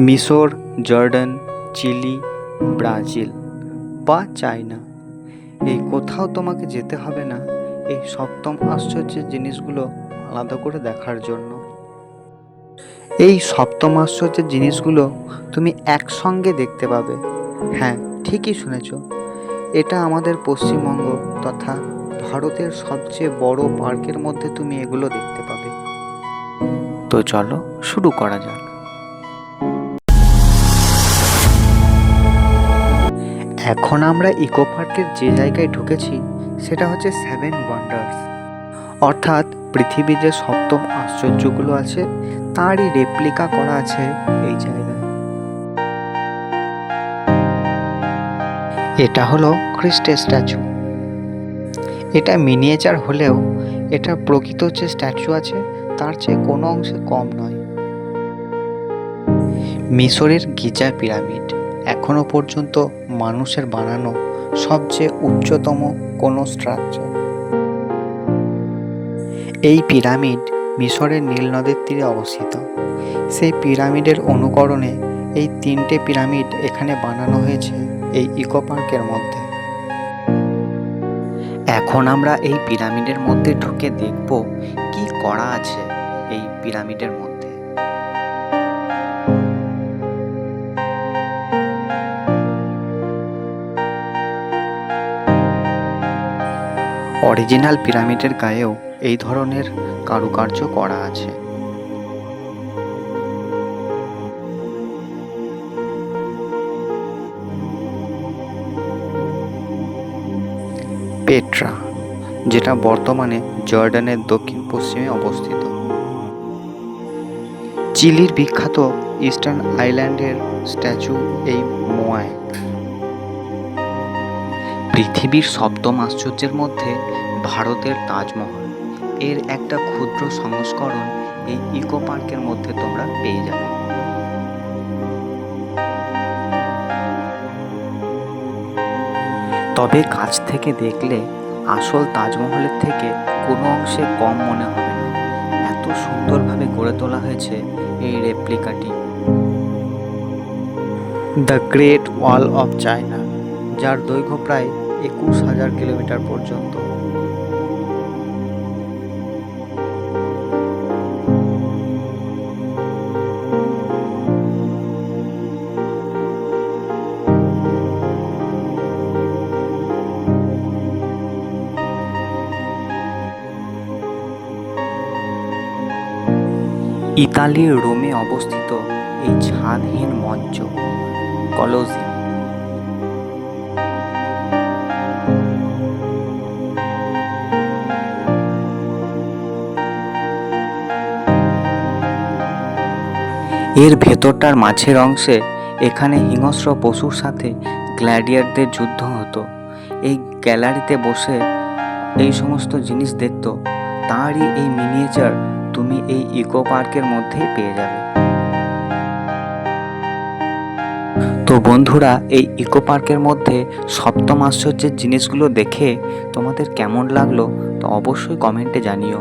মিশর, Jordan, Chile, Brazil বা China. এই কোথাও তোমাকে যেতে হবে না, এই সপ্তম আশ্চর্যের জিনিসগুলো আলাদা করে দেখার জন্য। এই সপ্তম আশ্চর্যের জিনিসগুলো তুমি একসঙ্গে দেখতে পাবে। হ্যাঁ ঠিকই শুনেছ। এটা আমাদের পশ্চিমবঙ্গ তথা ভারতের সবচেয়ে বড় পার্কের মধ্যে তুমি এগুলো দেখতে পাবে। তো চলো শুরু করা যাক। এখন আমরা ইকো পার্কের যে জায়গায় ঢুকেছি, সেটা হচ্ছে সেভেন ওয়ান্ডার্স অর্থাৎ পৃথিবীর যে সপ্তম আশ্চর্যগুলো আছে, তারই রেপ্লিকা করা আছে এই জায়গায়। এটা হলো খ্রিস্টের স্ট্যাচু এটা মিনিয়েচার হলেও এটা প্রকৃত যে স্ট্যাচু আছে, তার চেয়ে কোনো অংশে কম নয়। মিশরের গিজা পিরামিড এখনও পর্যন্ত মানুষের বানানো সবচেয়ে উচ্চতম কোনো স্ট্রাকচার। এই পিরামিড মিশরের নীল নদের তীরে অবস্থিত। সেই পিরামিডের অনুকরণে এই তিনটে পিরামিড এখানে বানানো হয়েছে এই ইকো পার্কের মধ্যে। এখন আমরা এই পিরামিডের মধ্যে ঢুকে দেখব কি করা আছে এই পিরামিডের মধ্যে। অরিজিনাল পিরামিডের গায়েও এই ধরনের কারুকার্য করা আছে। পেট্রা, যেটা বর্তমানে জর্ডানের দক্ষিণ পশ্চিমে অবস্থিত। চিলির বিখ্যাত ইস্টার্ন আইল্যান্ডের স্ট্যাচু এই মোয়ায়। পৃথিবীর সপ্তম আশ্চর্যের মধ্যে ভারতের তাজমহল। এর একটা ক্ষুদ্র সংস্করণ এই ইকো পার্কের মধ্যে তোমরা পেয়ে যাবে। তবে কাছ থেকে দেখলে আসল তাজমহলের থেকে কোনো অংশে কম মনে হবে না। এত সুন্দরভাবে গড়ে তোলা হয়েছে এই রেপ্লিকাটি the Great Wall of China যার দৈর্ঘ্য প্রায় একুশ হাজার কিলোমিটার পর্যন্ত। ইতালির রোমে অবস্থিত এই ছাদহীন মঞ্চ কলোজিয়াম এর ভেতরটার মাঝের অংশে এখানে হিংস্র পশুর সাথে গ্ল্যাডিয়ারদের যুদ্ধ হতো। এই গ্যালারিতে বসে এই সমস্ত জিনিস দেখত, তারই এই মিনিয়েচার তুমি এই ইকো পার্কের মধ্যেই পেয়ে যাবে। তো বন্ধুরা, এই ইকো পার্কের মধ্যে সপ্তম আশ্চর্যের জিনিসগুলো দেখে তোমাদের কেমন লাগল, তো অবশ্যই কমেন্টে জানিও।